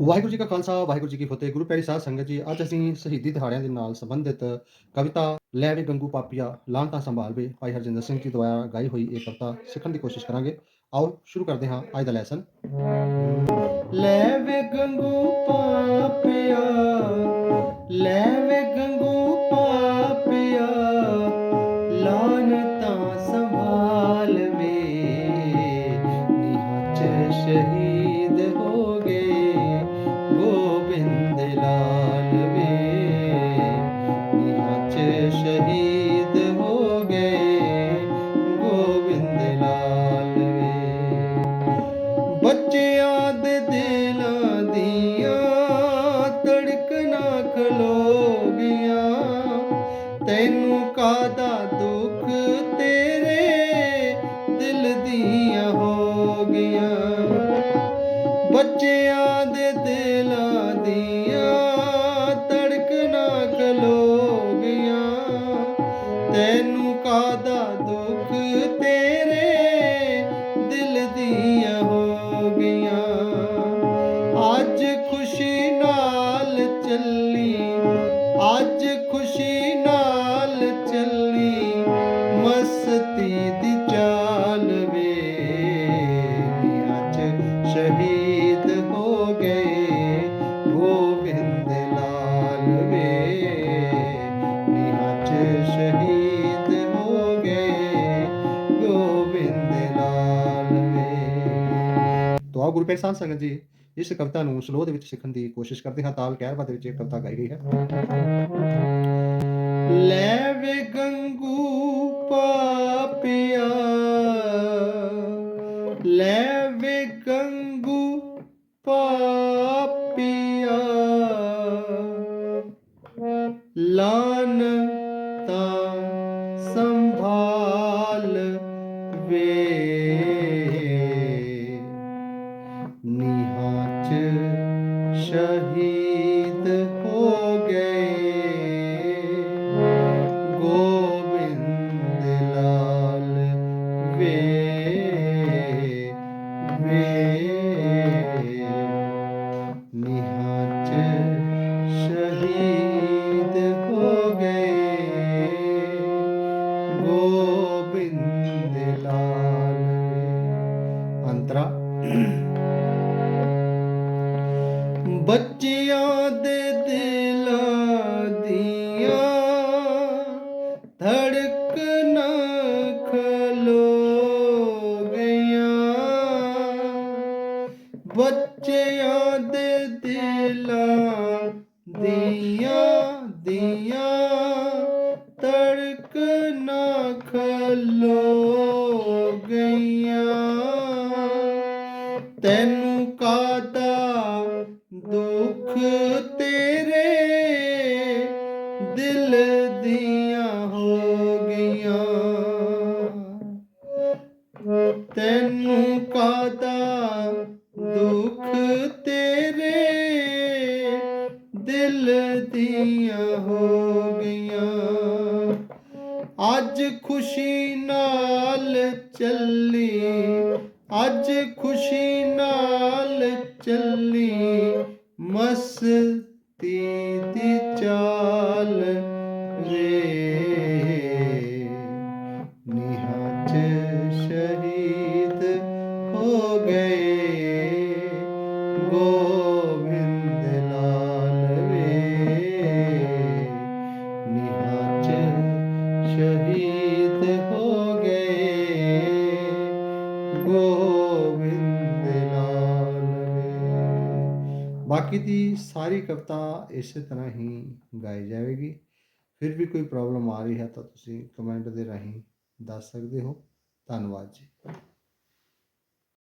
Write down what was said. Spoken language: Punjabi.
ਵਾਹਿਗੁਰੂ ਜੀ ਕਾ ਖਾਲਸਾ, ਵਾਹਿਗੁਰੂ ਜੀ ਕੀ ਫਤਿਹ। ਗੁਰੂ ਪਿਆਰੀ ਸਾਧ ਸੰਗਤ ਜੀ, ਅੱਜ ਅਸੀਂ ਸ਼ਹੀਦੀ ਦਿਹਾੜਿਆਂ ਦੇ ਨਾਲ ਸੰਬੰਧਿਤ ਕਵਿਤਾ ਲੈ ਵੇ ਗੰਗੂ ਪਾਪੀਆ ਲਾਂਟਾ ਸੰਭਾਲ ਭਾਈ ਹਰਜਿੰਦਰ ਸਿੰਘ ਜੀ ਦੁਆਰਾ ਗਾਈ ਹੋਈ ਇਹ ਕਵਿਤਾ ਸਿੱਖਣ ਦੀ ਕੋਸ਼ਿਸ਼ ਕਰਾਂਗੇ। ਆਓ, ਸ਼ੁਰੂ ਕਰਦੇ ਹਾਂ ਅੱਜ ਦਾ ਲੈਸਨ ਲੈ ਵੇ ਗੰਗੂ ਪਾਪੀਆ, ਲੈ ਵੇ ਗੰਗੂ ਪਾਪੀਆ ਲਾਨਤਾ ਸੰਭਾਲ ਨਿਹਚ ਸ਼ਹੀਦ ਬੱਚਿਆਂ ਦੇ ਦਿਲਾਂ ਦੀਆਂ ਧੜਕਣਾਂ ਖਲੋ ਗਈਆਂ ਤੈਨੂੰ ਕਾਦਾ ਦੁੱਖ ਤੇਰੇ ਦਿਲ ਦੀਆਂ ਹੋ ਗਈਆਂ ਬੱਚਿਆਂ ਦੇ ਦਿਲਾਂ ਦੀਆਂ ਧੜਕਣਾਂ ਖਲੋ ਗਈਆਂ ਤੈਨੂੰ ਕਾਦਾ ਦੁੱਖ ਤੇਰੇ ਅੱਜ ਖੁਸ਼ੀ ਨਾਲ ਚੱਲੀ। ਅੱਜ ਖੁਸ਼ੀ ਨਾਲ ਚੱਲੀ। ਮਸਤੀ ਦੀ ਚਾਲ ਵੇ ਅੱਜ ਸ਼ਹੀਦ ਹੋ ਗਏ ਗੋਬਿੰਦ ਲਾਲ ਵੇ ਅੱਜ ਸ਼ਹੀਦ ਹੋ ਗਏ ਗੋਬਿੰਦ ਲਾਲ ਵੇ ਤੋ ਆਓ ਗੁਰੂ ਪਿਆਰੇ ਸੰਗਤ ਜੀ। ਇਸ ਕਵਿਤਾ ਨੂੰ ਸਲੋਹ ਦੇ ਵਿੱਚ ਸਿੱਖਣ ਦੀ ਕੋਸ਼ਿਸ਼ ਕਰਦੇ ਹਾਂ, ਤਾਲ ਕਹਿਰਵਾ ਦੇ ਵਿੱਚ ਇਹ ਕਵਿਤਾ ਗਾਈ ਗਈ ਹੈ। ਲੈ ਵੇ ਗੰਗੂ ਪਾਪੀਆ, ਲੈ ਵੇ ਗੰਗੂ ਪਾਪੀਆ, ਲਾਨ ਤਾਂ ਸੰਭਾਲ ਵੇ ਨਿਹਾਚ ਸ਼ਹੀਦ ਹੋ ਗਏ। ਗੋਬਿੰਦ ਲਾਲ ਵੇ ਵੇ। ਨਿਹਾਚ ਸ਼ਹੀਦ ਹੋ ਗਏ। ਗੋਬਿੰਦ ਲਾਲ ਅੰਤਰਾ। ਬੱਚਿਆਂ ਦੇ ਦਿਲਾਂ ਦੀਆਂ ਧੜਕਣਾਂ ਖਲੋ ਗਈਆਂ। ਬੱਚਿਆਂ ਦੇ ਦਿਲਾਂ ਦੀਆਂ ਦੀਆਂ ਧੜਕਣਾਂ ਖਲੋ ਗਈਆਂ। ਤੈਨੂੰ ਕਾਦਾ ਦੁੱਖ ਤੇਰੇ ਦਿਲ ਦੀਆਂ ਹੋ ਗਈਆਂ। ਤੈਨੂੰ ਕਾਦਾ ਦੁੱਖ ਤੇਰੇ ਦਿਲ ਦੀਆਂ ਹੋ ਗਈਆਂ। ਅੱਜ ਖੁਸ਼ੀ ਨਾਲ ਚੱਲੀ, ਅੱਜ ਖੁਸ਼ੀ ਨਾਲ ਚੱਲੀ। ਮਸਤੀ ਦੀ ਚਾਲ ਰੇ। ਨਿਹਚ ਸ਼ਹੀਦ ਹੋ ਗਏ ਗੋਬਿੰਦ ਲਾਲ ਵੇ। ਨਿਹਚ ਸ਼ਹੀਦ ਹੋ ਗਏ ਗੋਬਿੰਦ ਬਾਕੀ ਦੀ ਸਾਰੀ ਕਵਿਤਾ ਇਸੇ ਤਰ੍ਹਾਂ ਹੀ ਗਾਈ ਜਾਵੇਗੀ। ਫਿਰ ਵੀ ਕੋਈ ਪ੍ਰੋਬਲਮ ਆ ਰਹੀ ਹੈ ਤਾਂ ਤੁਸੀਂ ਕਮੈਂਟ ਦੇ ਰਾਹੀਂ ਦੱਸ ਸਕਦੇ ਹੋ। ਧੰਨਵਾਦ ਜੀ।